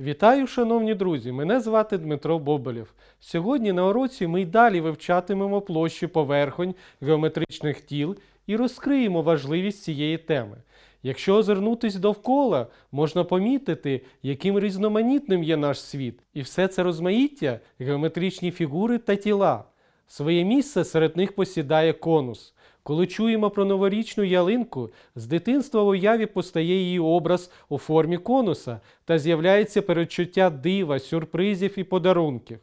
Вітаю, шановні друзі! Мене звати Дмитро Боболєв. Сьогодні на уроці ми й далі вивчатимемо площі поверхонь геометричних тіл і розкриємо важливість цієї теми. Якщо озирнутись довкола, можна помітити, яким різноманітним є наш світ, і все це розмаїття геометричні фігури та тіла. Своє місце серед них посідає конус. Коли чуємо про новорічну ялинку, з дитинства в уяві постає її образ у формі конуса та з'являється передчуття дива, сюрпризів і подарунків.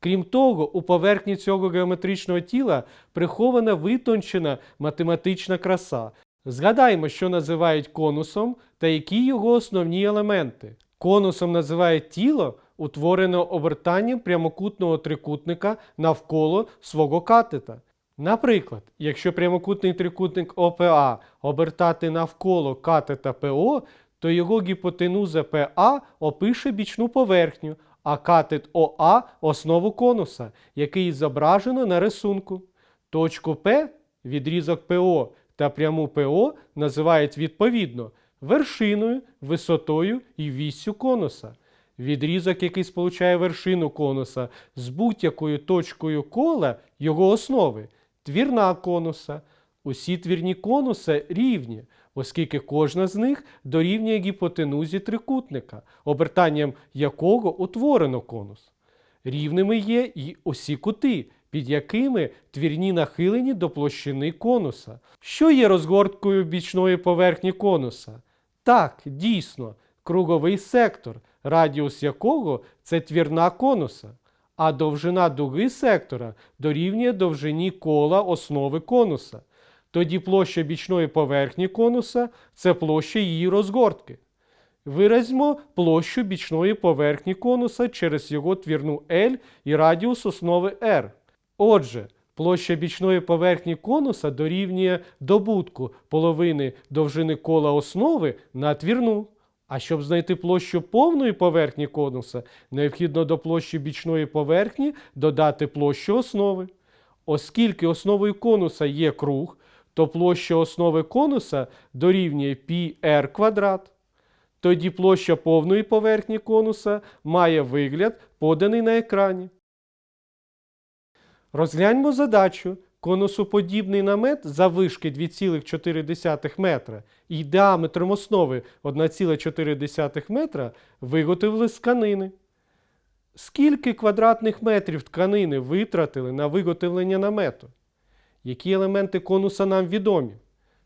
Крім того, у поверхні цього геометричного тіла прихована витончена математична краса. Згадаймо, що називають конусом та які його основні елементи. Конусом називають тіло, утворене обертанням прямокутного трикутника навколо свого катета. Наприклад, якщо прямокутний трикутник ОПА обертати навколо катета ПО, то його гіпотенуза ПА опише бічну поверхню, а катет ОА основу конуса, який зображено на рисунку. Точку П, відрізок ПО та пряму ПО називають відповідно вершиною, висотою і віссю конуса. Відрізок, який сполучає вершину конуса з будь-якою точкою кола його основи, твірна конуса. Усі твірні конуси рівні, оскільки кожна з них дорівнює гіпотенузі трикутника, обертанням якого утворено конус. Рівними є і усі кути, під якими твірні нахилені до площини конуса. Що є розгорткою бічної поверхні конуса? Так, дійсно, круговий сектор, радіус якого це твірна конуса, а довжина дуги сектора дорівнює довжині кола основи конуса. Тоді площа бічної поверхні конуса це площа її розгортки. Виразьмо площу бічної поверхні конуса через його твірну L і радіус основи R. Отже, площа бічної поверхні конуса дорівнює добутку половини довжини кола основи на твірну. А щоб знайти площу повної поверхні конуса, необхідно до площі бічної поверхні додати площу основи. Оскільки основою конуса є круг, то площа основи конуса дорівнює πr квадрат. Тоді площа повної поверхні конуса має вигляд, поданий на екрані. Розгляньмо задачу. Конусоподібний намет заввишки 2,4 метра і діаметром основи 1,4 метра виготовили з тканини. Скільки квадратних метрів тканини витратили на виготовлення намету? Які елементи конуса нам відомі?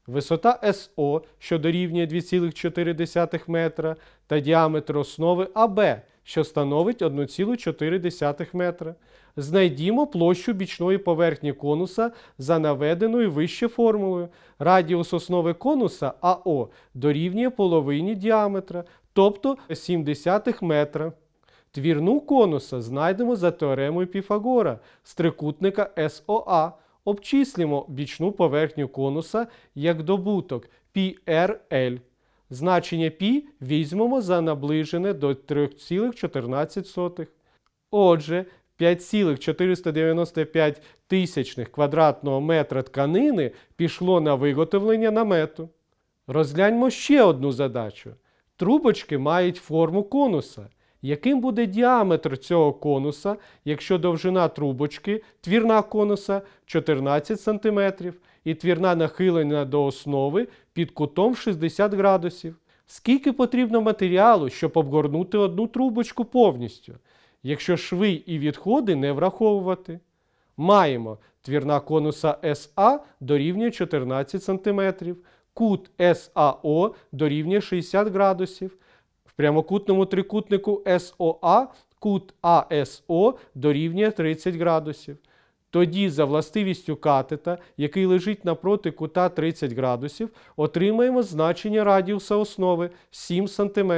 Висота СО, що дорівнює 2,4 метра, та діаметр основи АБ, що становить 1,4 метра. Знайдімо площу бічної поверхні конуса за наведеною вище формулою. Радіус основи конуса АО дорівнює половині діаметра, тобто 0,7 метра. Твірну конуса знайдемо за теоремою Піфагора з трикутника СОА. Обчислимо бічну поверхню конуса як добуток PRL. Значення π візьмемо за наближене до 3,14. Отже, 5,495 тисячних квадратного метра тканини пішло на виготовлення намету. Розгляньмо ще одну задачу. Трубочки мають форму конуса. Яким буде діаметр цього конуса, якщо довжина трубочки, твірна конуса 14 см і твірна нахилена до основи під кутом 60 градусів? Скільки потрібно матеріалу, щоб обгорнути одну трубочку повністю, якщо шви і відходи не враховувати? Маємо твірна конуса СА дорівнює 14 см, кут САО дорівнює 60 градусів. В прямокутному трикутнику СОА кут АСО дорівнює 30 градусів. Тоді за властивістю катета, який лежить напроти кута 30 градусів, отримаємо значення радіуса основи 7 см.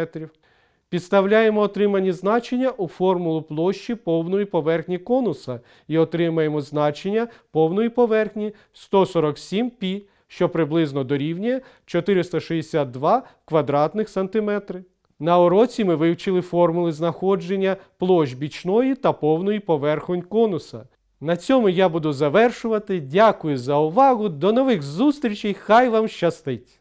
Підставляємо отримані значення у формулу площі повної поверхні конуса і отримаємо значення повної поверхні 147 π, що приблизно дорівнює 462 квадратних сантиметри. На уроці ми вивчили формули знаходження площ бічної та повної поверхонь конуса. На цьому я буду завершувати. Дякую за увагу. До нових зустрічей. Хай вам щастить!